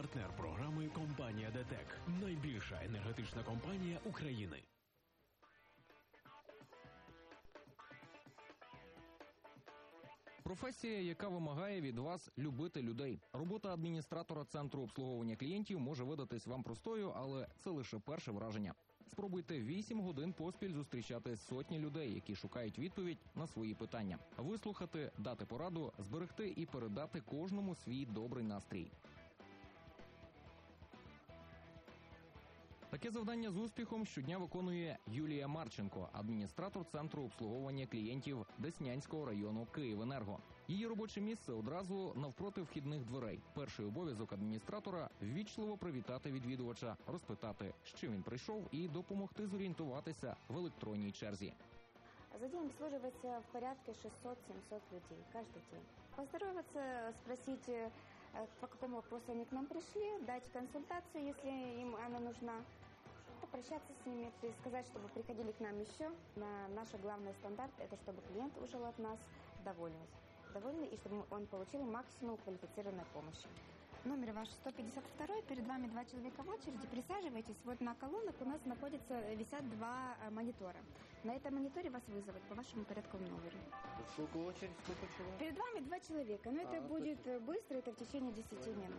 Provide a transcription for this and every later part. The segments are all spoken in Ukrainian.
Партнер програми компанія ДТЕК. Найбільша енергетична компанія України. Професія, яка вимагає від вас любити людей. Робота адміністратора центру обслуговування клієнтів може видатись вам простою, але це лише перше враження. Спробуйте 8 годин поспіль зустрічати сотні людей, які шукають відповідь на свої питання, вислухати, дати пораду, зберегти і передати кожному свій добрий настрій. Таке завдання з успіхом щодня виконує Юлія Марченко, адміністратор центру обслуговування клієнтів Деснянського району Київенерго. Її робоче місце одразу навпроти вхідних дверей. Перший обов'язок адміністратора ввічливо привітати відвідувача, розпитати, з чим він прийшов, і допомогти зорієнтуватися в електронній черзі. За день обслуживается в порядке 600-700 людей каждый день. Поздороваться, спросить, э, по какому вопросу они к нам пришли, дать консультацию, если им она нужна, попрощаться с ними, и сказать, чтобы приходили к нам еще. На наш главный стандарт – это чтобы клиент ушел от нас довольный. Довольный, и чтобы он получил максимум квалифицированной помощи. Номер ваш 152, перед вами два человека в очереди. Присаживайтесь. Вот на колоннах у нас находится, висят два э, монитора. На этом мониторе вас вызовут по вашему порядковому номеру. Сколько очередь, сколько человек? Перед вами два человека, но это А, будет э, быстро, это в течение 10 минут.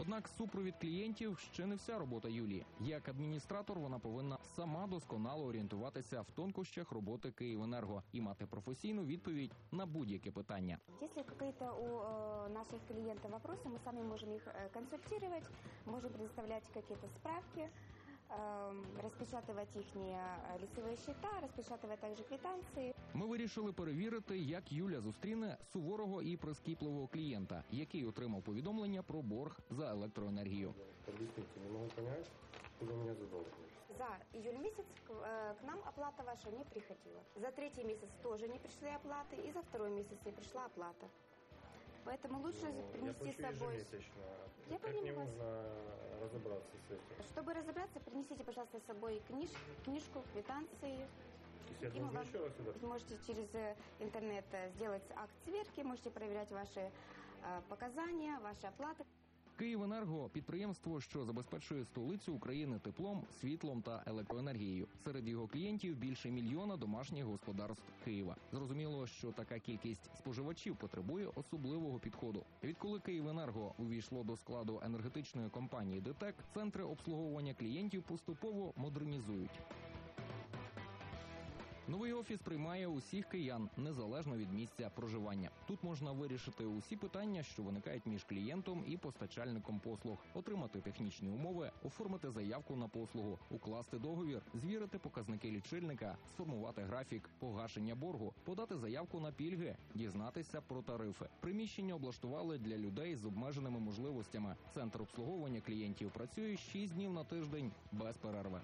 Однак супровід клієнтів ще не вся робота Юлії. Як адміністратор, вона повинна сама досконало орієнтуватися в тонкощах роботи Київенерго і мати професійну відповідь на будь-яке питання. Если какие-то у э, наших клиентов вопросы, мы сами можем их э, консультировать, можем предоставлять какие-то справки, эм, распечатывать их лицевые счета, распечатывать также квитанции. Ми вирішили перевірити, як Юля зустріне суворого і прискіпливого клієнта, який отримав повідомлення про борг за електроенергію. Объясните, не могу понять, куда меня задолжили. За июль месяц к, э, к нам оплата ваша не приходила. За третий месяц тоже не пришли оплаты, и за второй месяц не пришла оплата. Поэтому лучше Ну, принести с собой... ежемесячно. Я как вас. можно разобраться с этим? Чтобы разобраться, принесите, пожалуйста, с собой книж, книжку, квитанции. И мы вам- можете через э, интернет э, сделать акт сверки, можете проверять ваши э, показания, ваши оплаты. Київенерго підприємство, що забезпечує столицю України теплом, світлом та електроенергією. Серед його клієнтів більше мільйона домашніх господарств Києва. Зрозуміло, що така кількість споживачів потребує особливого підходу. Відколи Київенерго увійшло до складу енергетичної компанії ДТЕК, центри обслуговування клієнтів поступово модернізують. Новий офіс приймає усіх киян незалежно від місця проживання. Тут можна вирішити усі питання, що виникають між клієнтом і постачальником послуг, отримати технічні умови, оформити заявку на послугу, укласти договір, звірити показники лічильника, сформувати графік погашення боргу, подати заявку на пільги, дізнатися про тарифи. Приміщення облаштували для людей з обмеженими можливостями. Центр обслуговування клієнтів працює 6 днів на тиждень без перерви.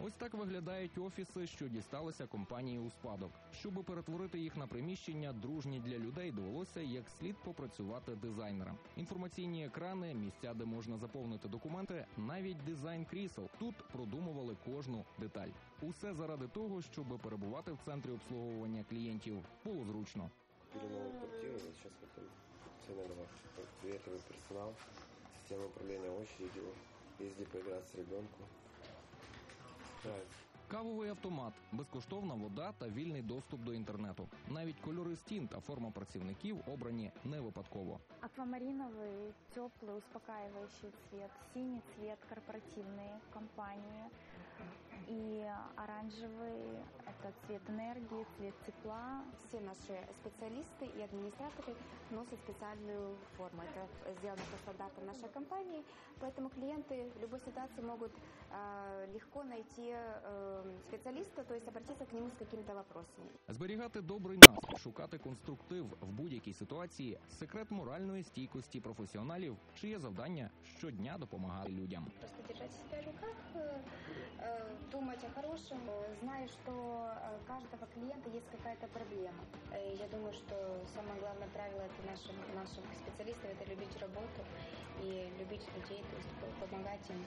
Ось так виглядають офіси, що дісталися компанії у спадок. Щоб перетворити їх на приміщення, дружні для людей, довелося як слід попрацювати дизайнерам. Інформаційні екрани, місця, де можна заповнити документи, навіть дизайн крісел. Тут продумували кожну деталь. Усе заради того, щоб перебувати в центрі обслуговування клієнтів було зручно. Новую квартиру, цены на ваш персонал, система управления очередью, езди поиграться с ребенком. time. Кавовий автомат, безкоштовна вода та вільний доступ до інтернету. Навіть кольори стін та форма працівників обрані не випадково. Аквамариновый, теплый, успокаивающий цвет, синий цвет корпоративные компании и оранжевый – это цвет энергии, цвет тепла. Все наши специалисты и администраторы носят специальную форму. Это сделано по стандартам нашей компании, поэтому клиенты в любой ситуации могут э, легко найти э, специалиста, то есть обратиться к нему с какими-то вопросами. Зберігати добрий настрій, шукати конструктив в будь-якій ситуації секрет моральної стійкості професіоналів, чиє завдання щодня допомагати людям. Просто держать себя в руках, э, э, думать о хорошем, э, зная, что э, у каждого клиента есть какая-то проблема. Э, Я думаю, что самое главное правило это нашим, наших специалистов это любить работу и любить людей, то есть помогать им